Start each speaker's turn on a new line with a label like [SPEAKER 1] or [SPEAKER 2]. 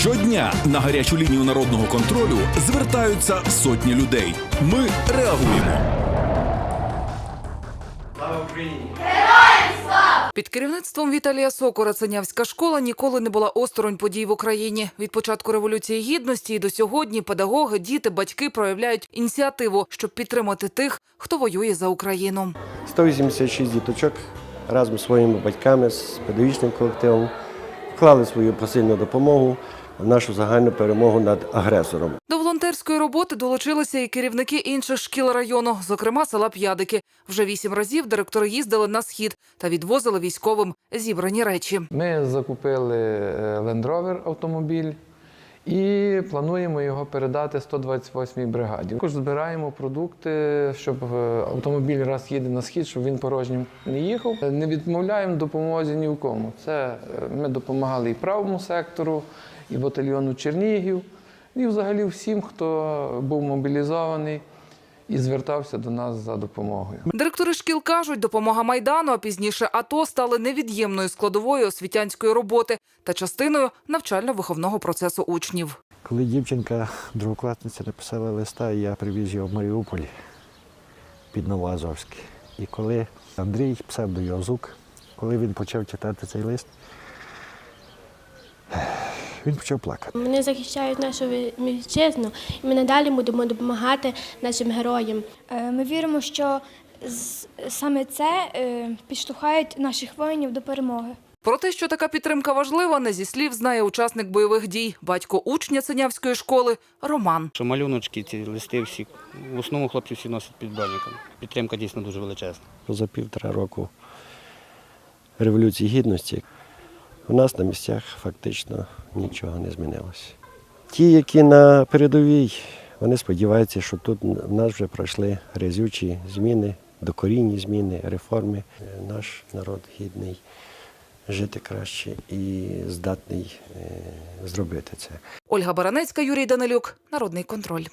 [SPEAKER 1] Щодня на гарячу лінію народного контролю звертаються сотні людей. Ми реагуємо.
[SPEAKER 2] Під керівництвом Віталія Сокора Ценявська школа ніколи не була осторонь подій в Україні. Від початку революції гідності і до сьогодні педагоги, діти, батьки проявляють ініціативу, щоб підтримати тих, хто воює за Україну.
[SPEAKER 3] 186 діточок разом зі своїми батьками, з педагогічним колективом вклали свою посильну допомогу нашу загальну перемогу над агресором.
[SPEAKER 2] До волонтерської роботи долучилися і керівники інших шкіл району, зокрема села П'ядики. Вже вісім разів директори їздили на схід та відвозили військовим зібрані речі.
[SPEAKER 4] Ми закупили лендровер автомобіль і плануємо його передати 128-й бригаді. Також збираємо продукти, щоб е, автомобіль раз їде на схід, щоб він порожнім не їхав. Не відмовляємо допомозі ні в кому. Це е, ми допомагали і правому сектору, і батальйону Чернігів, і взагалі всім, хто був мобілізований і звертався до нас за допомогою.
[SPEAKER 2] Директори шкіл кажуть, допомога майдану, а пізніше АТО стали невід'ємною складовою освітянської роботи та частиною навчально-виховного процесу учнів.
[SPEAKER 5] Коли дівчинка, другокласниця, написала листа, я привіз його в Маріуполь під Новоазовське. І коли Андрій, псевдо-Йозук, коли він почав читати цей лист, він почав плакати.
[SPEAKER 6] Вони захищають нашу ві- вітчизну, і ми надалі будемо допомагати нашим героям.
[SPEAKER 7] Е, Ми віримо, що саме це е, підштовхають наших воїнів до перемоги.
[SPEAKER 2] Про те, що така підтримка важлива, не зі слів знає учасник бойових дій, батько учня Синявської школи Роман.
[SPEAKER 8] Що малюночки, ці листи всі, в основному хлопці всі носять під броніком. Підтримка дійсно дуже величезна.
[SPEAKER 3] За півтора року Революції Гідності у нас на місцях фактично нічого не змінилося. Ті, які на передовій, вони сподіваються, що тут в нас вже пройшли грязючі зміни, докорінні зміни, реформи. Наш народ гідний жити краще і здатний е, зробити це.
[SPEAKER 2] Ольга Баранецька, Юрій Данилюк, Народний контроль.